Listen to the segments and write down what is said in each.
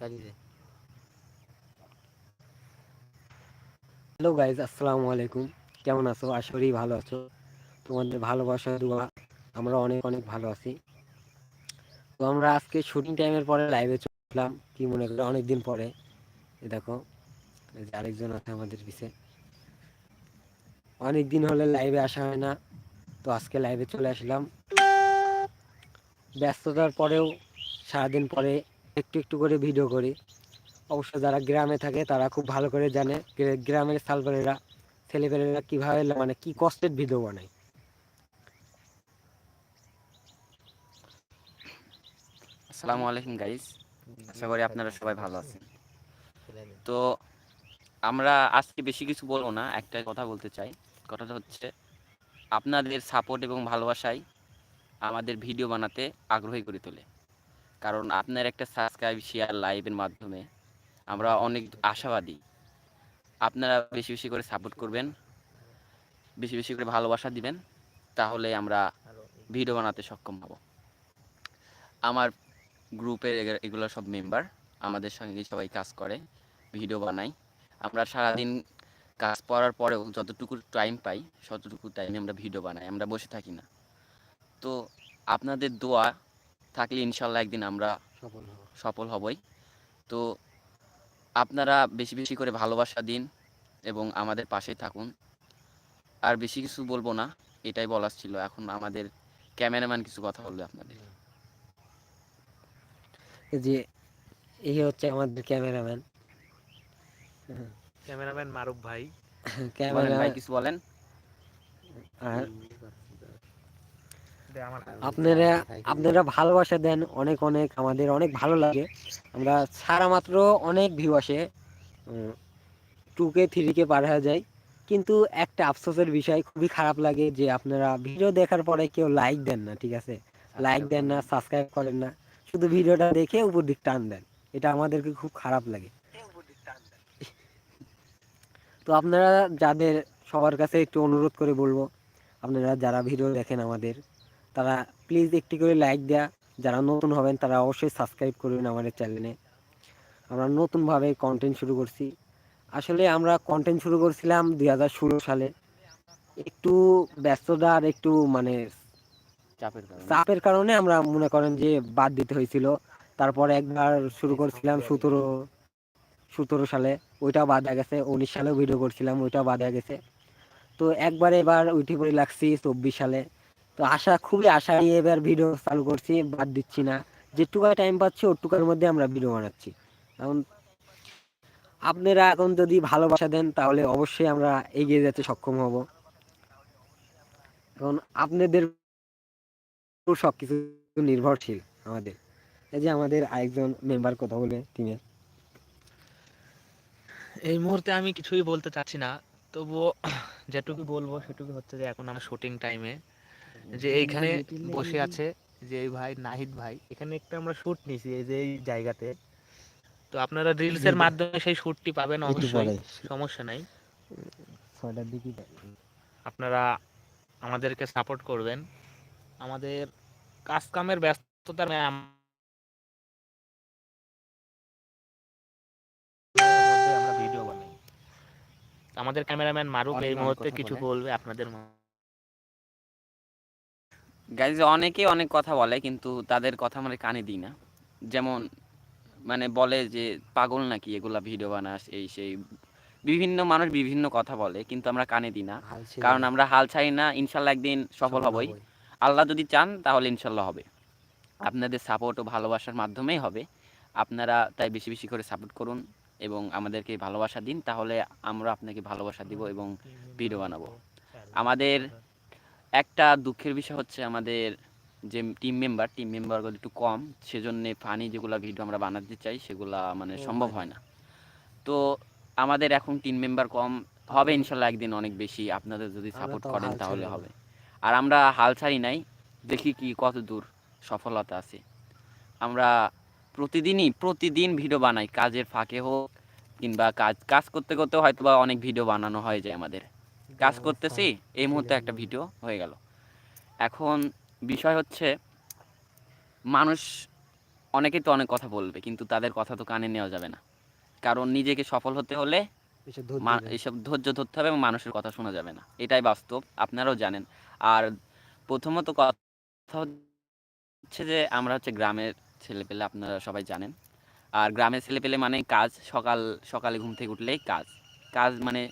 Hello guys আসসালামু আলাইকুম। কেমন আছো? করি ভালো আছো। তোমাদের ভালোবাসা দোয়া, আমরা অনেক অনেক ভালো আছি। তো আমরা আজকে শুটিং টাইমের পরে লাইভে চললাম কি মনে করো? অনেক দিন পরে দেখো যে আরেকজন আছে আমাদের পিছে। অনেক দিন হলে লাইভে আসা হয় না। তো আজকে লাইভে চলে আসলাম। ব্যস্ততার পরেও সারাদিন পরে একটু একটু করে ভিডিও করি। অবশ্য যারা গ্রামে থাকে, তারা খুব ভালো করে জানে গ্রামের সালবারেরা ছেলেপেলেরা কীভাবে মানে কি কষ্টের ভিডিও বানায়। আসসালামু আলাইকুম গাইজ আশা করি আপনারা সবাই ভালো আছেন। তো আমরা আজকে বেশি কিছু বলব না একটাই কথা বলতে চাই। কথাটা হচ্ছে, আপনাদের সাপোর্ট এবং ভালোবাসায় আমাদের ভিডিও বানাতে আগ্রহী করে তোলে। কারণ আপনার একটা সাবস্ক্রাইব শেয়ার লাইভের মাধ্যমে আমরা অনেক আশাবাদী। আপনারা বেশি বেশি করে সাপোর্ট করবেন, বেশি বেশি করে ভালোবাসা দিবেন, তাহলে আমরা ভিডিও বানাতে সক্ষম হব। আমার গ্রুপের এগুলো সব মেম্বার আমাদের সঙ্গে সবাই কাজ করে ভিডিও বানাই আমরা সারাদিন কাজ করার পরেও যতটুকু টাইম পাই ততটুকু টাইমে আমরা ভিডিও বানাই, আমরা বসে থাকি না। তো আপনাদের দোয়া থাকলে ইনশাল্লাহ একদিন আমরা সফল সফল হবই। তো আপনারা বেশি বেশি করে ভালোবাসা দিন এবং আমাদের পাশে থাকুন। আর বেশি কিছু বলব না এটাই বলার ছিল। এখন আমাদের ক্যামেরাম্যান কিছু কথা বলবে আপনাদের। যে এই হচ্ছে আমাদের ক্যামেরাম্যান। ক্যামেরাম্যান মারুফ ভাই। ক্যামেরাম্যান ভাই কিছু বলেন। আর আপনারা আপনারা ভালোবাসা দেন অনেক অনেক, আমাদের অনেক ভালো লাগে। আমরা সারা মাত্র অনেক ভিউ আসে। টু কে থ্রি কে পার হয়ে যায়। কিন্তু একটা আফসোসের বিষয়, খুবই খারাপ লাগে যে আপনারা ভিডিও দেখার পরে কেউ লাইক দেন না, ঠিক আছে? লাইক দেন না সাবস্ক্রাইব করেন না। শুধু ভিডিওটা দেখে উপর দিক টান দেন। এটা আমাদেরকে খুব খারাপ লাগে। তো আপনারা যাদের সবার কাছে একটু অনুরোধ করে বলব, আপনারা যারা ভিডিও দেখেন আমাদের তারা প্লিজ একটি করে লাইক দেয়া। যারা নতুন হবেন তারা অবশ্যই সাবস্ক্রাইব করবেন আমাদের চ্যানেলে আমরা নতুনভাবে কন্টেন্ট শুরু করছি। আসলে আমরা কন্টেন্ট শুরু করছিলাম দুই হাজার ষোলো সালে। একটু ব্যস্ততা আর একটু মানে চাপের চাপের কারণে আমরা মনে করেন যে বাদ দিতে হয়েছিল। তারপরে একবার শুরু করছিলাম সতেরো সতেরো সালে। ওইটাও বাদ হয়ে গেছে উনিশ সালেও ভিডিও করছিলাম ওইটাও বাদ হয়ে গেছে। তো একবার এবার উঠে পড়ে লাগছি চব্বিশ সালে। তো আশা, খুবই আশা নিয়ে এবার ভিডিও চালু করছি, বাদ দিচ্ছি না। যেটুকু টাইম পাচ্ছি, ওটুকার মধ্যে আমরা ভিডিও বানাচ্ছি। এখন আপনারা এখন যদি ভালোবাসা দেন, তাহলে অবশ্যই আমরা এগিয়ে যেতে সক্ষম হব। এখন আপনাদের সব কিছু নির্ভরশীল আমাদের। এই যে আমাদের আরেকজন মেম্বার কথা বলে তিনি। এই মুহূর্তে আমি কিছুই বলতে চাচ্ছি না। তবুও যেটুকু বলব সেটুকু হচ্ছে যে, এখন আমার শুটিং টাইমে যে এইখানে বসে আছে যে এই ভাই নাহিদ ভাই এখানে একটা আমরা শুট নিছি এই যে এই জায়গাতে। তো আপনারা রিলস এর মাধ্যমে সেই শুটটি পাবেন অবশ্যই সমস্যা নাই। ছয়টার দিকে আপনারা আমাদেরকে সাপোর্ট করবেন। আমাদের কাজ কামের ব্যস্ততার আমরা ভিডিও বানাই। আমাদের ক্যামেরাম্যান মারুক এই মুহূর্তে কিছু বলবে আপনাদের গাইজ অনেকে অনেক কথা বলে কিন্তু তাদের কথা আমরা কানে দিই না। যেমন মানে বলে যে পাগল নাকি এগুলা ভিডিও বানাস এই সেই। বিভিন্ন মানুষ বিভিন্ন কথা বলে কিন্তু আমরা কানে দিই না। কারণ আমরা হাল ছাই না ইনশাল্লাহ একদিন সফল হবই। আল্লাহ যদি চান তাহলে ইনশাল্লাহ হবে। আপনাদের সাপোর্ট ও ভালোবাসার মাধ্যমেই হবে। আপনারা তাই বেশি বেশি করে সাপোর্ট করুন এবং আমাদেরকে ভালোবাসা দিন তাহলে আমরা আপনাকে ভালোবাসা দিব এবং ভিডিও বানাবো। আমাদের একটা দুঃখের বিষয় হচ্ছে আমাদের যে টিম মেম্বার টিম মেম্বারগুলো একটু কম সেজন্য ফানি যেগুলো ভিডিও আমরা বানাতে চাই সেগুলা মানে সম্ভব হয় না। তো আমাদের এখন টিম মেম্বার কম হবে ইনশাল্লাহ একদিন অনেক বেশি আপনাদের যদি সাপোর্ট করেন তাহলে হবে। আর আমরা হাল ছাড়ি নাই দেখি কি কত দূর সফলতা আছে। আমরা প্রতিদিনই প্রতিদিন ভিডিও বানাই কাজের ফাঁকে হোক কিংবা কাজ কাজ করতে করতে হয়তো বা অনেক ভিডিও বানানো হয়ে যায় আমাদের। কাজ করতেছি এই মুহূর্তে একটা ভিডিও হয়ে গেল। এখন বিষয় হচ্ছে মানুষ অনেকেই তো অনেক কথা বলবে কিন্তু তাদের কথা তো কানে নেওয়া যাবে না। কারণ নিজেকে সফল হতে হলে এসব ধৈর্য এসব ধৈর্য ধরতে হবে এবং মানুষের কথা শোনা যাবে না। এটাই বাস্তব আপনারাও জানেন। আর প্রথমত কথা হচ্ছে যে আমরা হচ্ছে গ্রামের ছেলেপেলে আপনারা সবাই জানেন। আর গ্রামের ছেলেপেলে মানে কাজ সকাল সকালে ঘুম থেকে উঠলেই কাজ। কাজ মানে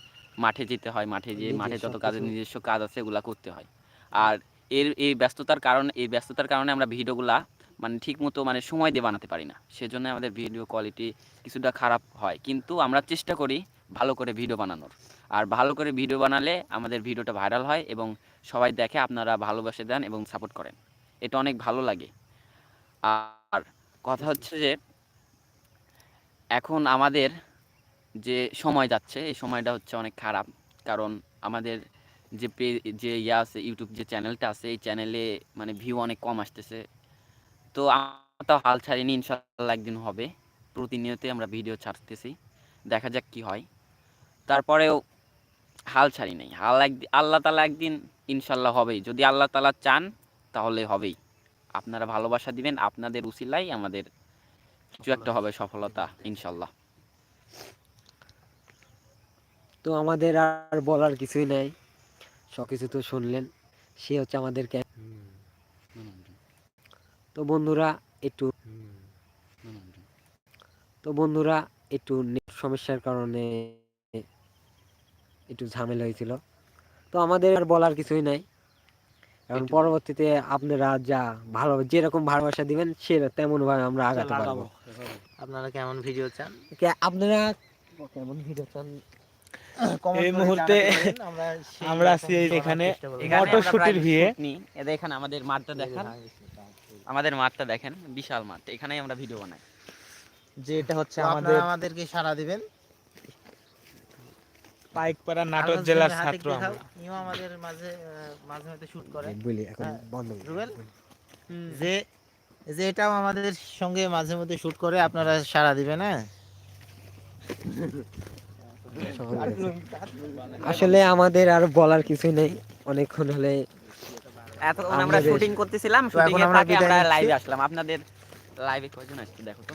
মাঠে যেতে হয় মাঠে গিয়ে মাঠে যত কাজের নিজস্ব কাজ আছে এগুলা করতে হয়। আর এর এই ব্যস্ততার কারণে এই ব্যস্ততার কারণে আমরা ভিডিওগুলা মানে ঠিক মতো মানে সময় দিয়ে বানাতে পারি না। সেজন্য আমাদের ভিডিও কোয়ালিটি কিছুটা খারাপ হয়। কিন্তু আমরা চেষ্টা করি ভালো করে ভিডিও বানানোর। আর ভালো করে ভিডিও বানালে আমাদের ভিডিওটা ভাইরাল হয় এবং সবাই দেখে আপনারা ভালোবাসে দেন এবং সাপোর্ট করেন। এটা অনেক ভালো লাগে। আর কথা হচ্ছে যে এখন আমাদের যে সময় যাচ্ছে, এই সময়টা হচ্ছে অনেক খারাপ। কারণ আমাদের যে পে, যে ইয়ে আছে ইউটিউব যে চ্যানেলটা আছে, এই চ্যানেলে মানে ভিউ অনেক কম আসতেছে। তো আমরা হাল ছাড়িনি ইনশাল্লাহ একদিন হবে। প্রতিনিয়তই আমরা ভিডিও ছাড়তেছি। দেখা যাক কি হয়। তারপরেও হাল ছাড়ি নাই। হাল একদিন আল্লাহ তালা একদিন ইনশাল্লাহ হবেই। যদি আল্লাহ তালা চান, তাহলে হবেই। আপনারা ভালোবাসা দিবেন, আপনাদের উসিলাই আমাদের কিছু একটা হবে সফলতা ইনশাল্লাহ তো আমাদের আর বলার কিছুই নাই। সব কিছু তো শুনলেন সে হচ্ছে আমাদেরকে তো বন্ধুরা একটু তো বন্ধুরা একটু নেট সমস্যার কারণে একটু ঝামেলা হয়েছিল। তো আমাদের আর বলার কিছুই নাই। কারণ পরবর্তীতে আপনারা যা ভালো যেরকম ভালোবাসা দিবেন সে তেমন ভাবে আমরা আগাতে পারব। আপনারা কেমন ভিডিও চান? আপনারা কেমন ভিডিও চান? এই মুহূর্তে আমরা আছি এখানে। এখানে মটরশুঁটির ভিড়ে। shoot নিই। এ দেখেন আমাদের মাঠটা দেখান আমাদের মাঠটা দেখেন বিশাল মাঠ এখানেই আমরা ভিডিও বানাই যে এটা হচ্ছে আমাদের আপনারা আমাদেরকে সাড়া দিবেন পাইকপাড়া নাটোর জেলার ছাত্র আমরা। ইনিও আমাদের মাঝে মাঝে মাঝে শুট করে বলি এখন বন্ধ রুবেল? যে যে এটাও আমাদের সঙ্গে মাঝে মধ্যে শুট করে আপনারা সাড়া দিবেন হ্যাঁ আসলে আমাদের আর বলার কিছুই নেই। অনেকক্ষণ হলে এতক্ষণ আমরা শুটিং করতেছিলাম শুটিং এর ফাঁকে আমরা লাইভে আসলাম। আপনাদের লাইভে কয়জন আসছে দেখো তো?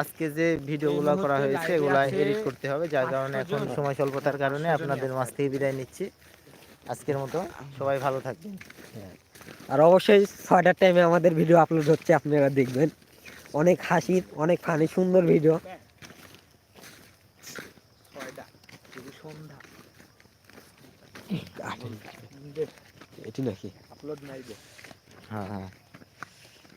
আজকে যে ভিডিওগুলো করা হয়েছে এগুলো এডিট করতে হবে যার কারণে এখন সময় স্বল্পতার কারণে আপনাদের মাছ থেকে বিদায় নিচ্ছি। আজকের মতো সবাই ভালো থাকবেন। আর অবশ্যই ছয়টার টাইমে আমাদের ভিডিও আপলোড হচ্ছে আপনারা দেখবেন। অনেক হাসির অনেক ফানি সুন্দর ভিডিও এটি নাকি আপলোড নাই যে হ্যাঁ হ্যাঁ